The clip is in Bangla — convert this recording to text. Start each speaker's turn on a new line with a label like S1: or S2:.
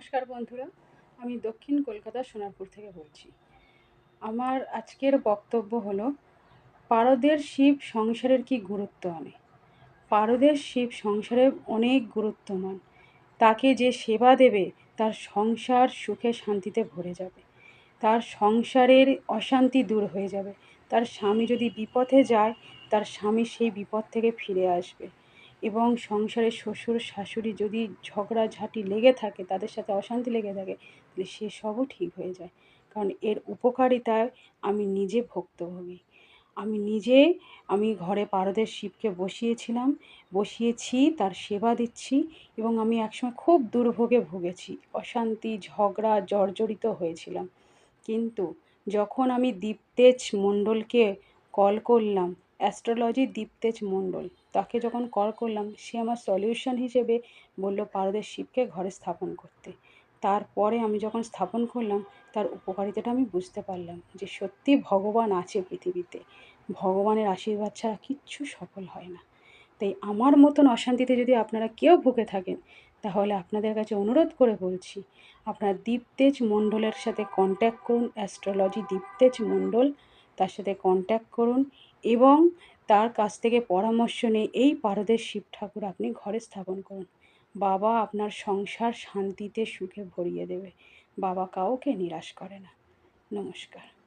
S1: নমস্কার বন্ধুরা, আমি দক্ষিণ কলকাতা সোনারপুর থেকে বলছি। আমার আজকের বক্তব্য হলো, পারদের শিব সংসারের কি গুরুত্ব আনে? পারদের শিব সংসারে অনেক গুরুত্বমান। তাকে যে সেবা দেবে, তার সংসার সুখে শান্তিতে ভরে যাবে। তার সংসারের অশান্তি দূর হয়ে যাবে। তার স্বামী যদি বিপথে যায়, তার স্বামী সেই বিপদ থেকে ফিরে আসবে। এবং সংসারে শ্বশুর, শাশুড়ি যদি ঝগড়াঝাঁটি লেগে থাকে, তাদের সাথে অশান্তি লেগে থাকে, তাহলে সেসবও ঠিক হয়ে যায়। কারণ এর উপকারিতায় আমি নিজে ভুক্তভোগী। আমি নিজে, আমি ঘরে পারদের শিবকে বসিয়েছিলাম, বসিয়েছি, তার সেবা দিচ্ছি এবং আমি একসময় খুব দুর্ভোগে ভুগেছি। অশান্তি, ঝগড়া, জর্জরিত হয়েছিলাম। কিন্তু যখন আমি দীপ্তেজ মণ্ডলকে কল করলাম অ্যাস্ট্রোলজি দীপ্তেজ মণ্ডল। তাকে যখন কল করলাম, সে আমার সলিউশন হিসেবে বলল, পারদের শিবকে ঘরে স্থাপন করতে। তারপরে আমি যখন স্থাপন করলাম, তার উপকারিতাটা আমি বুঝতে পারলাম যে সত্যি ভগবান আছে পৃথিবীতে। ভগবানের আশীর্বাদ ছাড়া কিচ্ছু সফল হয় না। তাই আমার মতন অশান্তিতে যদি আপনারা কেউ ভুগে থাকেন, তাহলে আপনাদের কাছে অনুরোধ করে বলছি, আপনার দীপ্তেজ মণ্ডলের সাথে কন্ট্যাক্ট করুন, অ্যাস্ট্রোলজি দীপ্তেজ মণ্ডল। তার সাথে কন্ট্যাক্ট করুন এবং তার কাছ থেকে পরামর্শ নিয়ে এই পারদের শিব ঠাকুর আপনি ঘরে স্থাপন করুন। বাবা আপনার সংসার শান্তিতে সুখে ভরিয়ে দেবে। বাবা কাউকে নিরাশ করে না। নমস্কার।